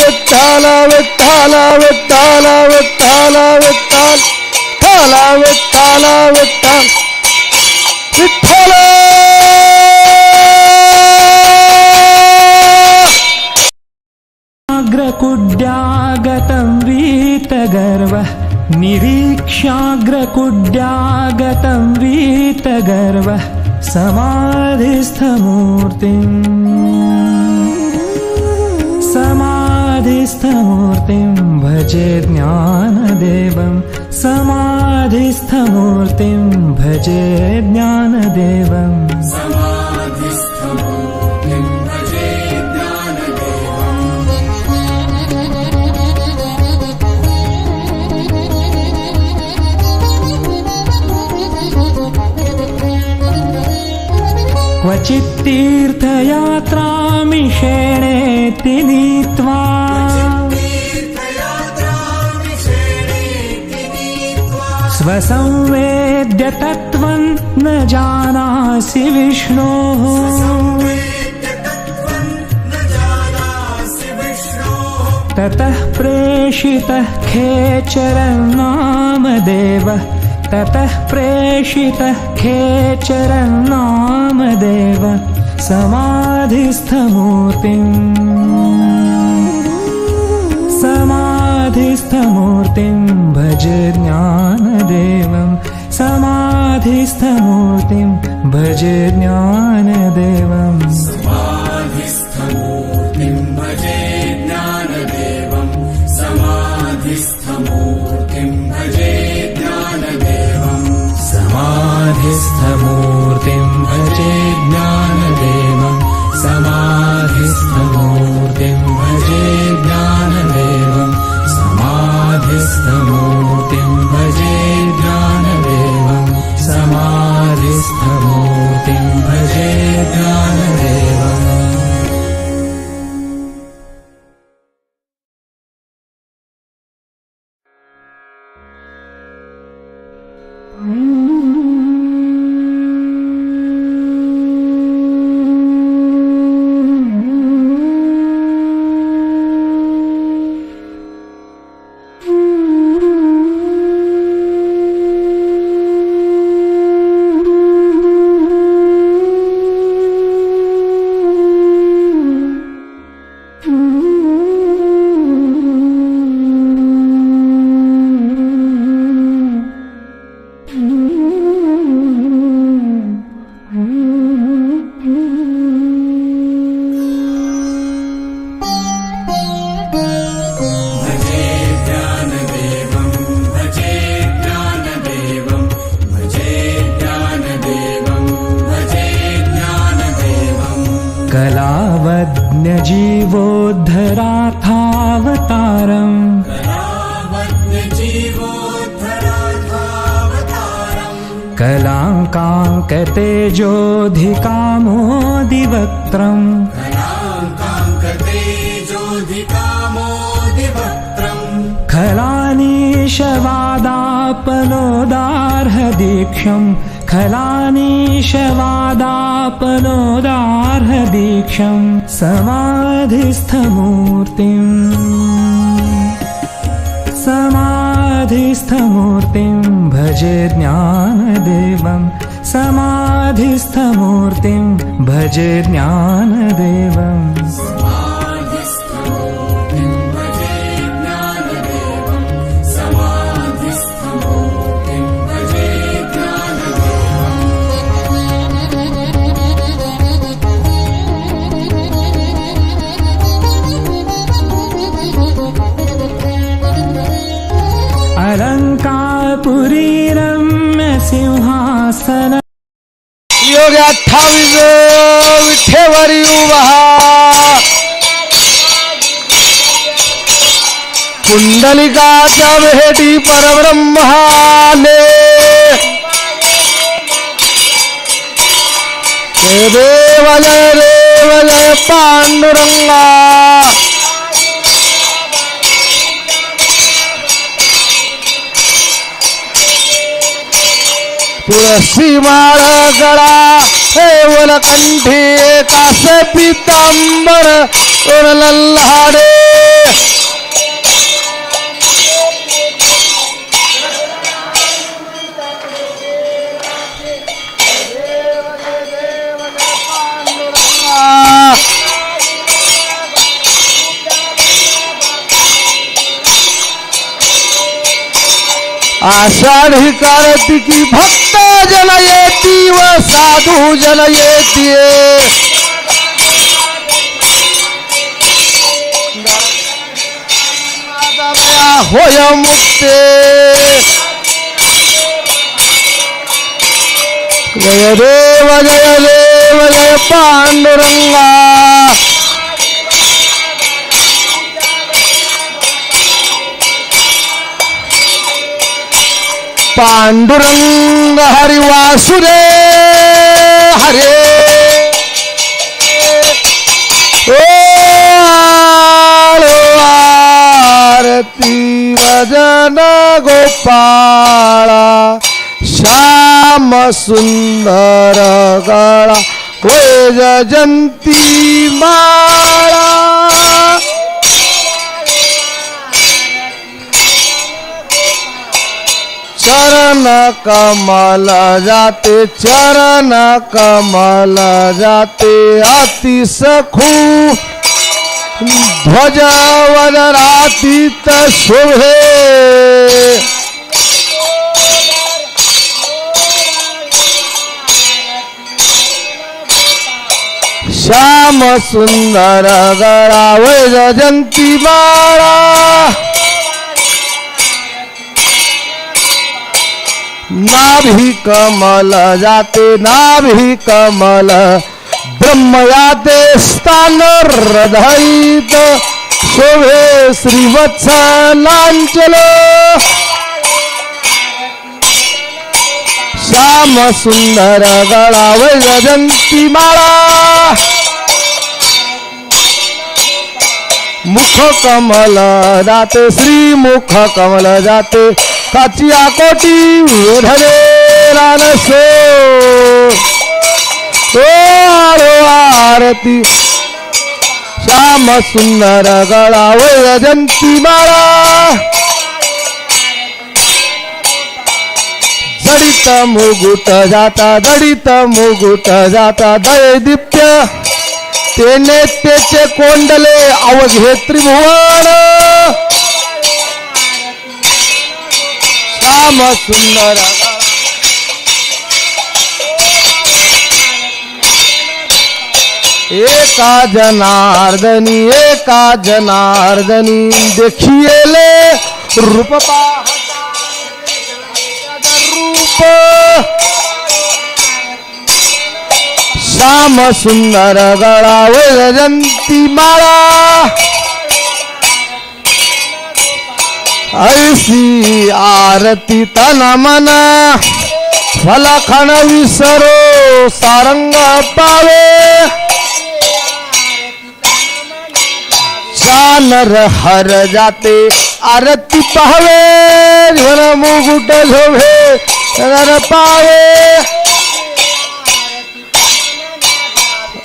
विठ्ठल अग्रकुड्यागतं वीतगर्वः निरीक्ष्याग्रकुड्यागतं वीतगर्वः समाधिस्थमूर्तिम् मूर्तिं भजे ज्ञानदेवं समाधिस्थमूर्तिं भजे ज्ञानदेवं क्वचित्तीर्थयात्रामिषेणे संवेद्यतत्त्वं न जानासि विष्णोः। ततः प्रेषितः खेचरन् देव ततः प्रेषितः खेचरन्नाम देव समाधिस्थमोतिम् समाधिस्थमूर्तिं भज ज्ञानदेवं। समाधिस्थमूर्तिं भज ज्ञानदेवम् समाधिस्थमूर्तिं भजे ज्ञानदेवं। समाधिस्थमूर्तिं भजे ज्ञानदेवं। समाधिस्थमो वन्यजीवोद्धराथावतारम् कलाङ्काङ्कतेजोऽधिकामो दिवक्त्रम् खलानीशवादा खलानीशवादापनोदार्हदीक्षम् समाधिस्थमूर्तिम्। समाधिस्थमूर्तिं भजे ज्ञानदेवं। समाधिस्थमूर्तिं भजे ज्ञानदेवम् योगी अठ्ठावीस विठेवरी उभा पुंडलिकाच्या भेटी देव जय देव जय पांडुरंगा। तुळसीमाळ गळा हेवलकंठी कास पितांबर लाडे आषाढी कार्तिकी भक्त जन व साधु जन येते होय मुक्ते। जय देव जय देव, जय पांडुरंगा। पांडुरंग हरि वासुदे हरे। ओ आरती भजन गोपाळा श्याम सुंदर गळा वेज जंती माळा चरण कमल जाते चरण कमल जाते अति सखू ध्वज वदरातीत शोभे. श्याम सुंदर गळा वैजयंती जंती माळा कमल जाते नाभि कमल. ब्रह्म याते स्थान हृदयित. शोभे श्रीवत्स लांचल श्याम सुंदर गळा वैजयंती माळा. मुख कमल जाते श्री मुख कमल जाते. साचिया कोटी धरे रानसो. आरो आरती. श्याम सुंदर गळावय जंती माळा दडित मुगुट जाता दडित मुगुट जाता दय दिप्य. ते नेत्याचे कोंडले अवघे त्रिभुवन. श्याम सुंदर एका जनार्दनी एका जनार्दनी देखिएले रूप पाहता रूप श्याम सुंदर गळा वैजंती माळा ऐसी आरती तन मन, फलखण विसरो, सारंग पावे। चानर हर जाते आरती पाहावे घर मुकुट झोभे नर पावे।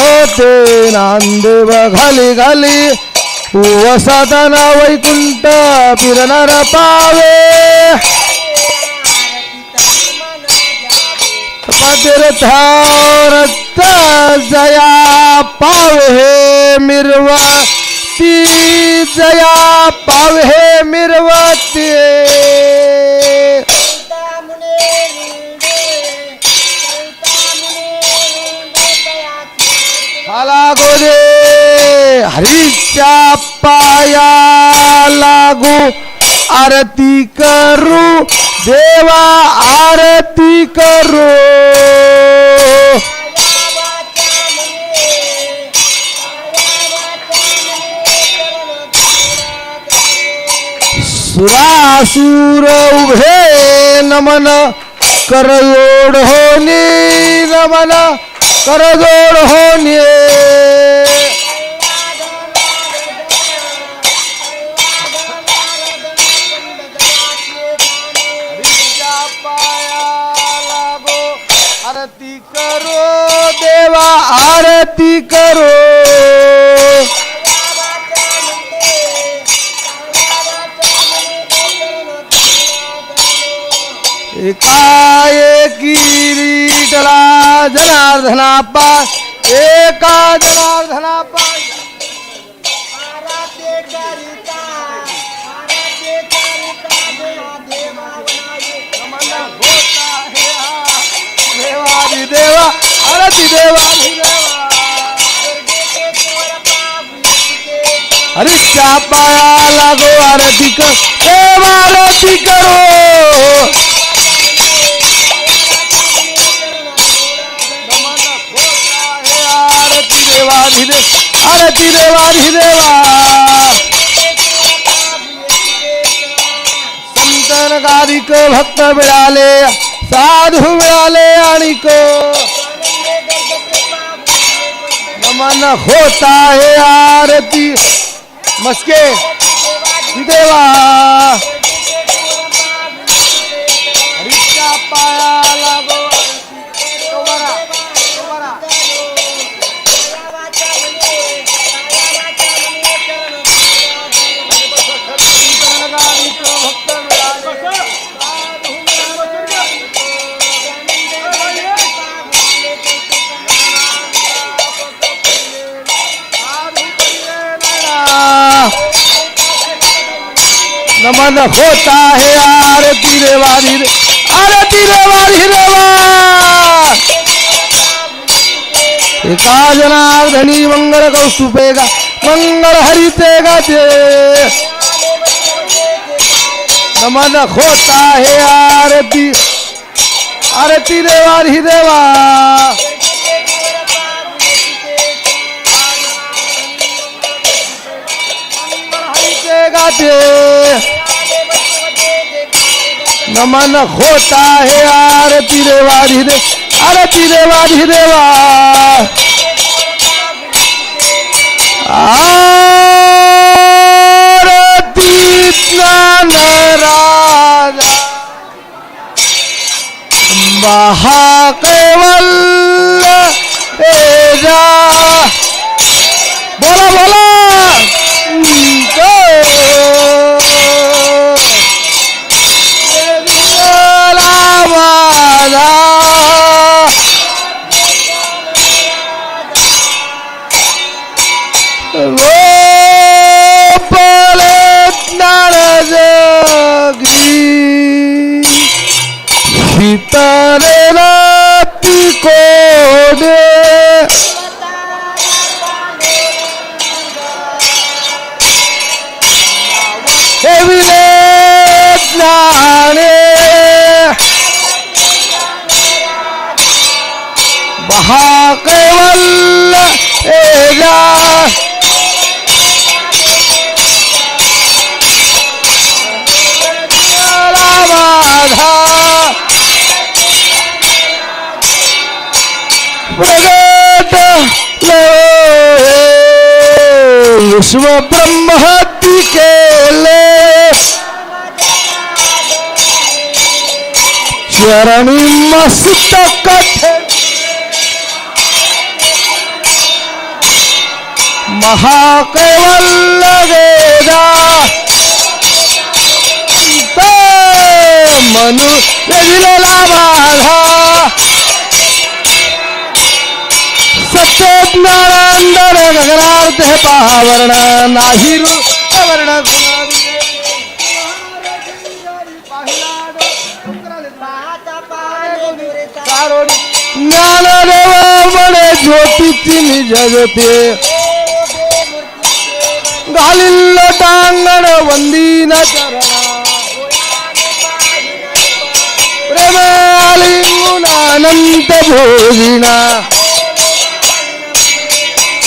ओ ते नांदेव घाली घाली वसदन वैकुंठ फिरणार पावे. पतिरथारत जया पावे मिरवा. ती जया पावे आरती करू देवा आरती करू. सुरासुर उभे नमन करजोड होनी नमन करजोड होनी. आरती करो। एकाएकी रीटला जनार्दनाप्पा एका जनार्दनाप्पा देवादी देवा। देवादी देवा पाया लागो आरती कर। आरती करो। आरती देव, आरती देवा संतन गाधिक भक्त मिळाले साधू मिळाले आणि नमन होता है आरती। मस्के देवा। पाया नमन होता है आरती रेवारी रे। आरती रेवारी रेवा एका जनार्दनी मंगल कौस्तुपेगा मंगल हरिते गाते नमन होता है आरती आरती देवारी देवा गाते नमन होता है आरती देवारी दे आरती देवा। आरती विश्व ब्रह्म हत्ती केले चरणी मस्त कथे महाकैवल्य मनु दिलेला सत्यज्ञानांदर गगनार्थ पावरण नाही वर्ण ज्ञानदेव म्हणे ज्योतीची मी जगते घालिल्ल टांगण वंदीन चरणा. प्रेम आलिंगुन अनंत भोजिना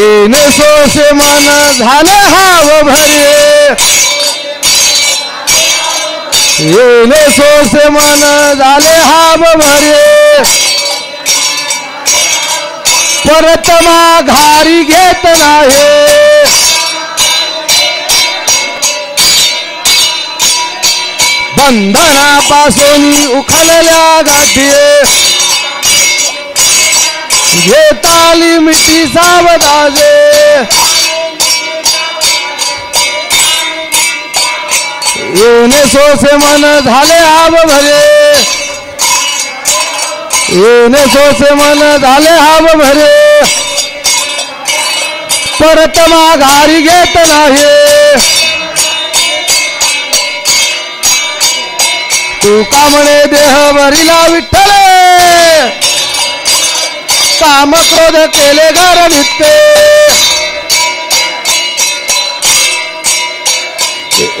येणे सोसे मन झाले हाव भरे। येणे सोसे मन झाले हाव भरे। परत घारी घेत नाही। बंधनापासून उखलल्या गाठी घेताली मिठी सावदाजे येणे सोसे मन झाले आब भरे। येणे सोसे मन झाले हाव भरे। परत माघारी घेत नाही। तू का म्हणे देह भरिला विठ्ठल? काम क्रोध केले घर नित्ते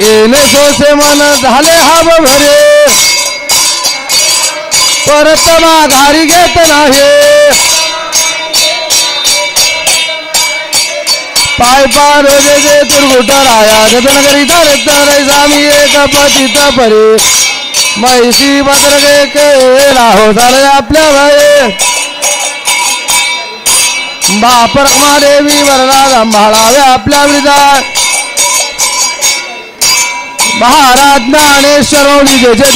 येणे सोसे मन झाले हाव भरे। परत माघारी घेत नाही। पाय पार जे दुर्घुट राया जतन करीता रत्न स्वामी एक पतित परे मैसी भद्र गे केला हो झाले आपल्या भये बापरमा देवी वरदा सांभाळावे आपल्या विदा महाराज ज्ञानेश्वर जय जय